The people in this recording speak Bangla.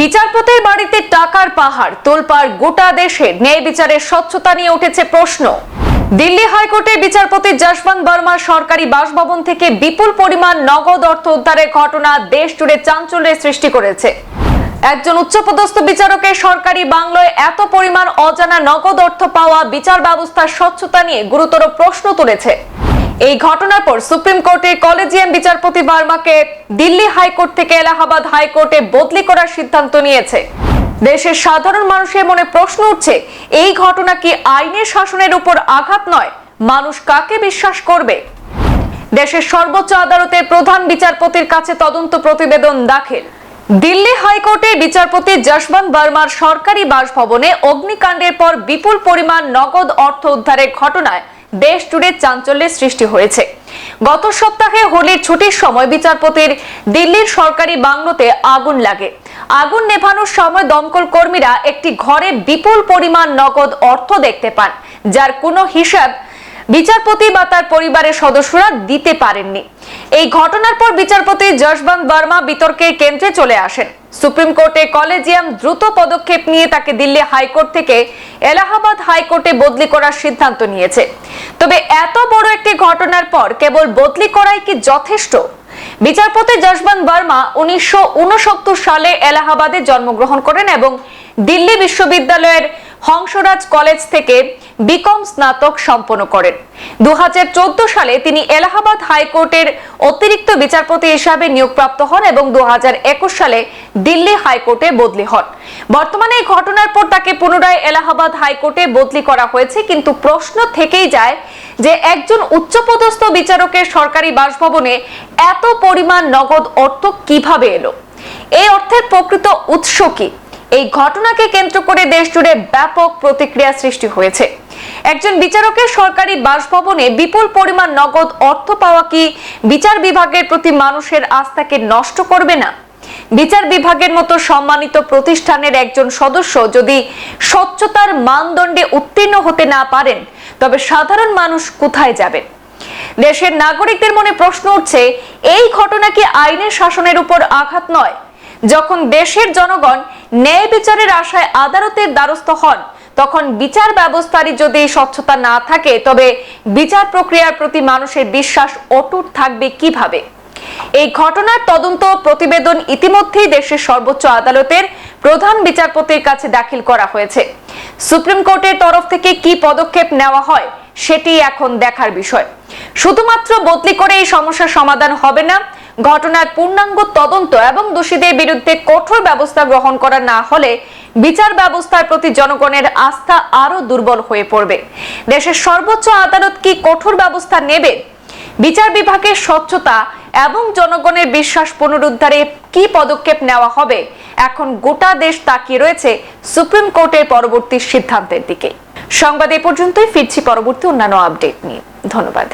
বিচারপতির বাড়িতে টাকার পাহাড় তোলপাড় গোটা দেশে ন্যায় বিচারের স্বচ্ছতা নিয়ে উঠেছে প্রশ্ন। দিল্লি হাইকোর্টে বিচারপতি যশবন্ত বর্মার সরকারি বাসভবন থেকে বিপুল পরিমাণ নগদ অর্থ উদ্ধারের ঘটনা দেশ জুড়ে চাঞ্চল্যের সৃষ্টি করেছে। একজন উচ্চপদস্থ বিচারকের সরকারি বাংলায় এত পরিমাণ অজানা নগদ অর্থ পাওয়া বিচার ব্যবস্থার স্বচ্ছতা নিয়ে গুরুতর প্রশ্ন তুলেছে। এই ঘটনার পর সুপ্রিম কোর্টের কলেজিয়াম বিচারপতি বার্মাকে দিল্লি হাইকোর্ট থেকে এলাহাবাদ হাইকোর্টে বদলি করার সিদ্ধান্ত নিয়েছে। দেশের সাধারণ মানুষের মনে প্রশ্ন উঠছে, এই ঘটনা কি আইনের শাসনের উপর আঘাত নয়? মানুষ কাকে বিশ্বাস করবে? দেশের সর্বোচ্চ আদালতের প্রধান বিচারপতির কাছে তদন্ত প্রতিবেদন দাখিল। দিল্লি হাইকোর্টের বিচারপতি যশবন্ত বর্মার সরকারি বাসভবনে অগ্নিকাণ্ডের পর বিপুল পরিমাণ নগদ অর্থ উদ্ধারের ঘটনায় দেশ জুড়ে চাঞ্চল্যের সৃষ্টি হয়েছে। গত সপ্তাহে হোলির ছুটির সময় বিচারপতির দিল্লির সরকারি বাংলোতে আগুন লাগে। আগুন নেভানোর সময় দমকল কর্মীরা একটি ঘরে বিপুল পরিমাণ নগদ অর্থ দেখতে পান, যার কোনো হিসাব বিচারপতি বা তার পরিবারের সদস্যরা দিতে পারেননি। এই ঘটনার পর বিচারপতি যশবন্ত বর্মা বিতর্কের কেন্দ্রে চলে আসেন। সুপ্রিম কোর্টে কলেজিয়াম দ্রুত পদক্ষেপ নিয়ে তাকে দিল্লি হাইকোর্ট থেকে এলাহাবাদ হাইকোর্টে বদলি করার সিদ্ধান্ত নিয়েছে। তবে এত বড় একটি ঘটনার পর কেবল বদলি করাই কি যথেষ্ট? বিচারপতি যশবন্ত বর্মা উনিশশো উনসত্তর সালে এলাহাবাদে জন্মগ্রহণ করেন এবং দিল্লি বিশ্ববিদ্যালয়ের হংসরাজ কলেজ থেকে বিকম স্নাতক সম্পন্ন করেন। দুহাজার চোদ্দ সালে তিনি এলাহাবাদ হাইকোর্টের অতিরিক্ত বিচারপতি হিসাবে নিয়োগপ্রাপ্ত হন এবং দুহাজার একুশ সালে দিল্লি হাইকোর্টে বদলি হন। বর্তমানে এই ঘটনার পর তাকে পুনরায় এলাহাবাদ হাইকোর্টে বদলি করা হয়েছে, কিন্তু প্রশ্ন থেকেই যায় যে একজন উচ্চপদস্থ বিচারকের সরকারি বাসভবনে এত পরিমাণ নগদ অর্থ কীভাবে এলো? এই অর্থের প্রকৃত উৎস কি? এই ঘটনাকে কেন্দ্র করে দেশ জুড়ে ব্যাপক প্রতিক্রিয়া সৃষ্টি হয়েছে। একজন বিচারকের সরকারি বাসভবনে বিপুল পরিমাণ নগদ অর্থ পাওয়া কি বিচার বিভাগের প্রতি মানুষের আস্থাকে নষ্ট করবে না? বিচার বিভাগের মতো সম্মানিত প্রতিষ্ঠানের একজন সদস্য যদি স্বচ্ছতার মানদণ্ডে উত্তীর্ণ হতে না পারেন, তবে সাধারণ মানুষ কোথায় যাবেন? দেশের নাগরিকদের মনে প্রশ্ন উঠছে, এই ঘটনা কি আইনের শাসনের উপর আঘাত নয়? যখন দেশের জনগণ ন্যায় বিচারের আশায় আদালতের দ্বারস্থ হন তখন বিচার ব্যবস্থারই যদি স্বচ্ছতা না থাকে, তবে বিচার প্রক্রিয়ার প্রতি মানুষের বিশ্বাস অটুট থাকবে কীভাবে? এই ঘটনার তদন্ত প্রতিবেদন ইতিমধ্যেই দেশের সর্বোচ্চ আদালতের প্রধান বিচারপতির কাছে দাখিল করা হয়েছে। সুপ্রিম কোর্টের তরফ থেকে কি পদক্ষেপ নেওয়া হয়, সেটি এখন দেখার বিষয়। শুধুমাত্র বদলি করে এই সমস্যার সমাধান হবে না ঘটনার পূর্ণাঙ্গ তদন্ত এবং দোষীদের বিরুদ্ধে কঠোর ব্যবস্থা গ্রহণ করা না হলে বিচার ব্যবস্থার প্রতি জনগণের আস্থা আরও দুর্বল হয়ে পড়বে। দেশের সর্বোচ্চ আদালত কি কঠোর ব্যবস্থা নেবে? বিচার বিভাগের স্বচ্ছতা এবং জনগণের বিশ্বাস পুনরুদ্ধারে কি পদক্ষেপ নেওয়া হবে? এখন গোটা দেশ তাকিয়ে রয়েছে সুপ্রিম কোর্টের পরবর্তী সিদ্ধান্তের দিকে। সংবাদ এ পর্যন্তই, ফিরছি পরবর্তী অন্যান্য আপডেট নিয়ে। ধন্যবাদ।